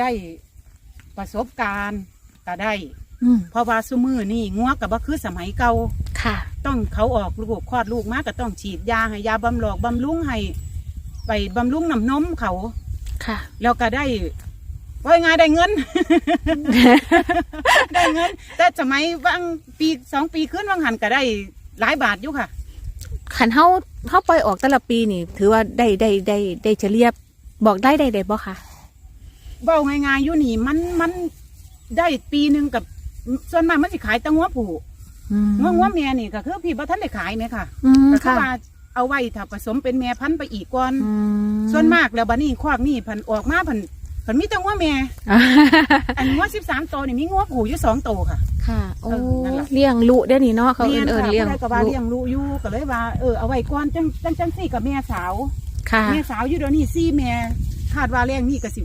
ได้ประสบการณ์ก็ได้ อืมเพราะว่าซุมือนี่งัวกับบ่คือสมัยเก่าค่ะ ต้องเขาออกลูกคลอดลูกมาก็ต้องฉีดยาให้ยาบำหลอกบำรุงให้ ไปบำรุงน้ำนมเขา ค่ะ แล้วก็ได้ว่าไงายได้เงิน ได้เงิน แต่สมัยบางปีสองปีขึ้นบางหันก็ได้หลายบาทอยู่ค่ะ ขันเฮาเฮาปล่อยออกแต่ละปีนี่ ถือว่าได้ได้ได้ได้เฉลี่ยบอกได้ได้ได้บ่ค่ะ เบาง่ายๆอยู่นี่ มันมันได้ปีหนึ่งกับส่วนมากมันสิขายแตังหัวผูอืมงัวงัวแม่นี่ก็คือพี่บ่ทันได้ขายไหมค่ะอืมก็คือค่ะว่าเอาไว้ถ้าผสมเป็นแม่พันธุ์ไปอีกก่อน อืมส่วนมากแล้วบัดนี้ควักนี่พันออกมาพันพันมีแต่งัวแม่อ่าอันงัวสิบสามตัวนี่มีงัวผูอยู่สองตัวค่ะ ค่ะโอ้เออนั่นล่ะ เลี้ยงลูกเด้อนี่เนาะเขาเอิ้นแม่เอิ้นค่ะเลี้ยงผู้ใดก็ว่าลูกเลี้ยงลูกอยู่ก็เลยว่าเออเอาไว้ก่อนจังจังจังสี่กับแม่สาว ค่ะ แม่สาวอยู่เดี๋ยวนี้สี่แม่คาดว่าแรงนี่ก็สิ